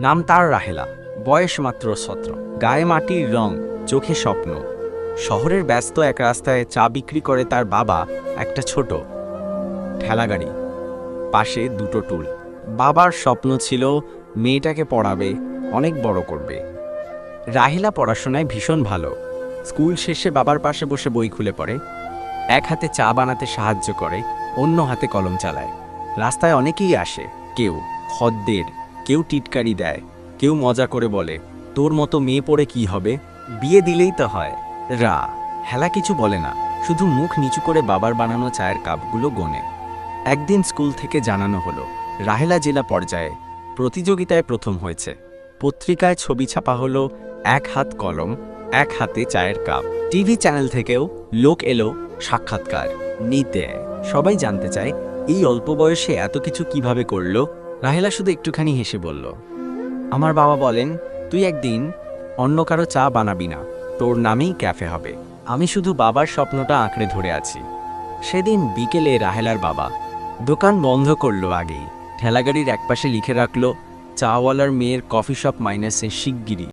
নাম তার রাহেলা। বয়স মাত্র সতেরো। গায়ে মাটির রং, চোখে স্বপ্ন। শহরের ব্যস্ত এক রাস্তায় চা বিক্রি করে তার বাবা, একটা ছোট ঠেলাগাড়ি। পাশে দুটো টুল। বাবার স্বপ্ন ছিল, মেয়েটাকে পড়াবে, অনেক বড় করবে। রাহিলা পড়াশোনায় ভীষণ ভালো। স্কুল শেষে বাবার পাশে বসে বই খুলে পড়ে। এক হাতে চা বানাতে সাহায্য করে, অন্য হাতে কলম চালায়। রাস্তায় অনেকেই আসে, কেউ খদ্দের। কেউ টিটকারি দেয়, কেউ মজা করে বলে, তোর মতো মেয়ে পড়ে কি হবে? বিয়ে দিলেই তো হয়। রা, হেলা কিছু বলে না, শুধু মুখ নিচু করে বাবার বানানো চায়ের কাপগুলো গোনে। একদিন স্কুল থেকে জানানো হলো, রাহেলা জেলা পর্যায়ে প্রতিযোগিতায় প্রথম হয়েছে। পত্রিকায় ছবি ছাপা হলো, এক হাত কলম, এক হাতে চায়ের কাপ। টিভি চ্যানেল থেকেও লোক এলো সাক্ষাৎকার নিতে। সবাই জানতে চায়, এই অল্প বয়সে এত কিছু কীভাবে করল রাহেলা শুধু একটুখানি হেসে বলল, আমার বাবা বলেন, তুই একদিন অন্য কারও চা বানাবি না, তোর নামেই ক্যাফে হবে। আমি শুধু বাবার স্বপ্নটা আঁকড়ে ধরে আছি। সেদিন বিকেলে রাহেলার বাবা দোকান বন্ধ করল আগেই। ঠেলাগাড়ির একপাশে লিখে রাখল, চাওয়ালার মেয়ের কফি শপ মাইনাসে শিগগিরি